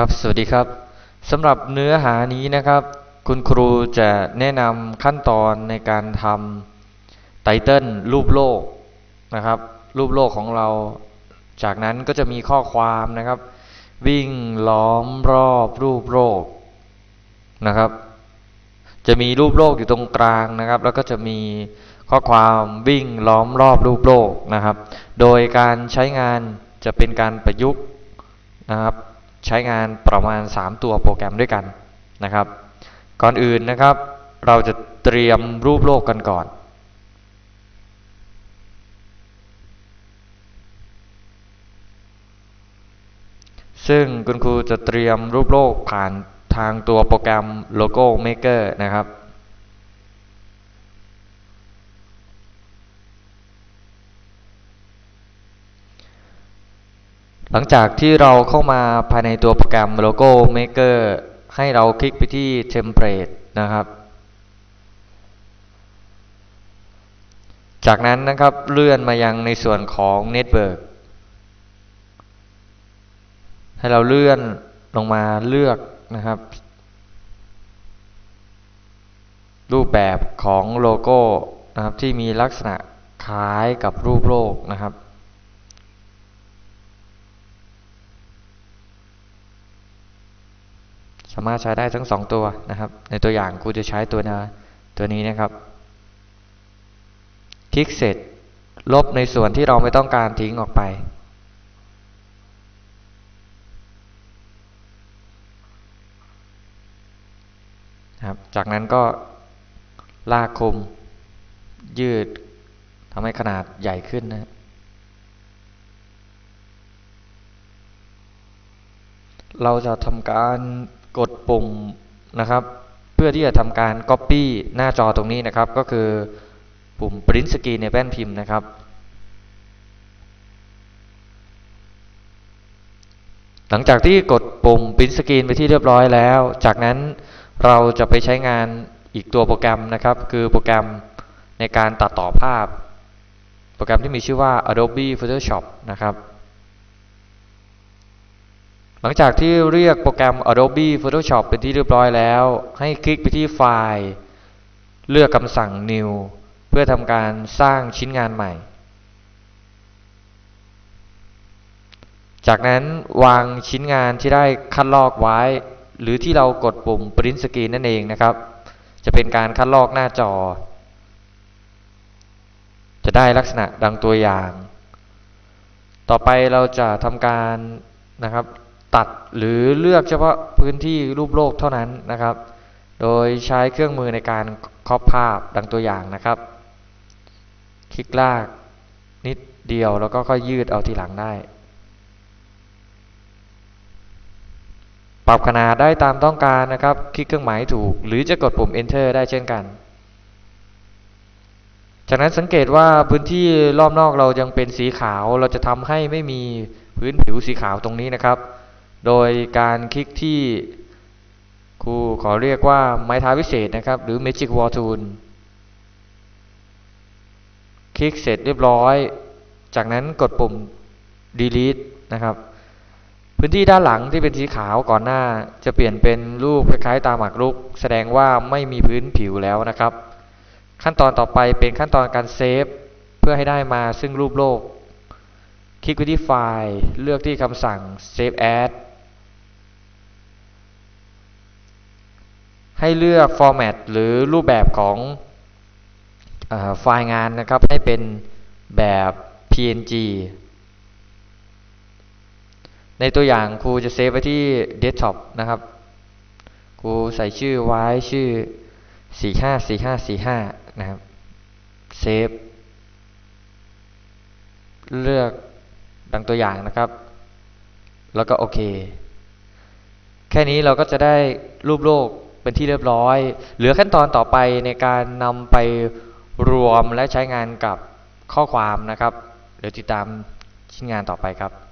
ครับสวัสดีครับสำหรับเนื้อหานี้นะครับ คุณครูจะแนะนำขั้นตอนในการทำไตเติลรูปโลกนะครับ รูปโลกของเรา จากนั้นก็จะมีข้อความนะครับ วิ่งล้อมรอบรูปโลกนะครับ จะมีรูปโลกอยู่ตรงกลางนะครับ แล้วก็จะมีข้อความวิ่งล้อมรอบรูปโลกนะครับ โดยการใช้งานจะเป็นการประยุกต์นะครับ ใช้งานประมาณ 3 ตัวโปรแกรมด้วยกันนะครับ ก่อนอื่นนะครับ เราจะเตรียมรูปโลกกันก่อน ซึ่งคุณครูจะเตรียมรูปโลกผ่านทางตัวโปรแกรม Logo Maker นะครับ หลังจากที่เราเข้ามาภายในตัวโปรแกรม Logo Maker ให้เราคลิกไปที่ Template นะครับ จากนั้นนะครับเลื่อนมายังในส่วนของ Network ให้เราเลื่อนลงมาเลือกนะครับ รูปแบบของโลโก้นะครับที่มีลักษณะคล้ายกับรูปโลกนะครับามารถใช้ได้ทั้งสองตัวนะครับ ในตัวอย่างครูจะใช้ตัวนะตัวนี้นะครับ คลิกเสร็จ ลบในส่วนที่เราไม่ต้องการทิ้งออกไป ครับ จากนั้นก็ลากคม ยืดทำให้ขนาดใหญ่ขึ้นนะเราจะทำการกดปุ่มนะครับ เพื่อที่จะทำการ Copy หน้าจอตรงนี้นะครับ ก็คือปุ่ม Print Screen ในแป้นพิมพ์นะครับ หลังจากที่กดปุ่ม Print Screen ไปที่เรียบร้อยแล้ว จากนั้นเราจะไปใช้งานอีกตัวโปรแกรมนะครับ คือโปรแกรมในการตัดต่อภาพ โปรแกรมที่มีชื่อว่า Adobe Photoshop นะครับ หลังจากที่เรียกโปรแกรม Adobe Photoshop เป็นที่เรียบร้อยแล้ว ให้คลิกไปที่ไฟล์ เลือกคำสั่ง New เพื่อทำการสร้างชิ้นงานใหม่ จากนั้นวางชิ้นงานที่ได้คัดลอกไว้ หรือที่เรากดปุ่ม Print Screen นั่นเองนะครับ จะเป็นการคัดลอกหน้าจอ จะได้ลักษณะดังตัวอย่าง ต่อไปเราจะทำการนะครับ ตัดหรือเลือกเฉพาะพื้นที่รูปโลกเท่านั้นนะครับ โดยใช้เครื่องมือในการครอบภาพดังตัวอย่างนะครับ คลิกลากนิดเดียวแล้วก็ค่อยยืดเอาทีหลังได้ ปรับขนาดได้ตามต้องการนะครับ คลิกเครื่องหมายถูก หรือจะกดปุ่ม enter ได้เช่นกัน จากนั้นสังเกตว่าพื้นที่รอบนอกเรายังเป็นสีขาว เราจะทำให้ไม่มีพื้นผิวสีขาวตรงนี้นะครับ โดยการคลิกที่ครูขอเรียกว่าไม้เท้าวิเศษนะครับ หรือ Magic Wall Tool คลิกเสร็จเรียบร้อย จากนั้นกดปุ่ม delete นะครับ พื้นที่ด้านหลังที่เป็นสีขาวก่อนหน้า จะเปลี่ยนเป็นรูปคล้ายๆตาหมากรุก แสดงว่าไม่มีพื้นผิวแล้วนะครับ ขั้นตอนต่อไปเป็นขั้นตอนการเซฟเพื่อให้ได้มาซึ่งรูปโลก คลิกไปที่ไฟล์ เลือกที่คำสั่ง save as ให้เลือก format หรือรูปแบบของอไฟล์งานนะครับ ให้เป็นแบบ png ในตัวอย่างครูจะเซฟไว้ที่ desktop นะครับครูใส่ชื่อไว้ชื่อ 454545 นะครับ เซฟ เลือกดังตัวอย่างนะครับ แล้วก็โอเค แค่นี้เราก็จะได้รูปโลก เป็นที่เรียบร้อย เหลือขั้นตอนต่อไปในการนำไปรวมและใช้งานกับข้อความนะครับ เดี๋ยวติดตามชิ้นงานต่อไปครับ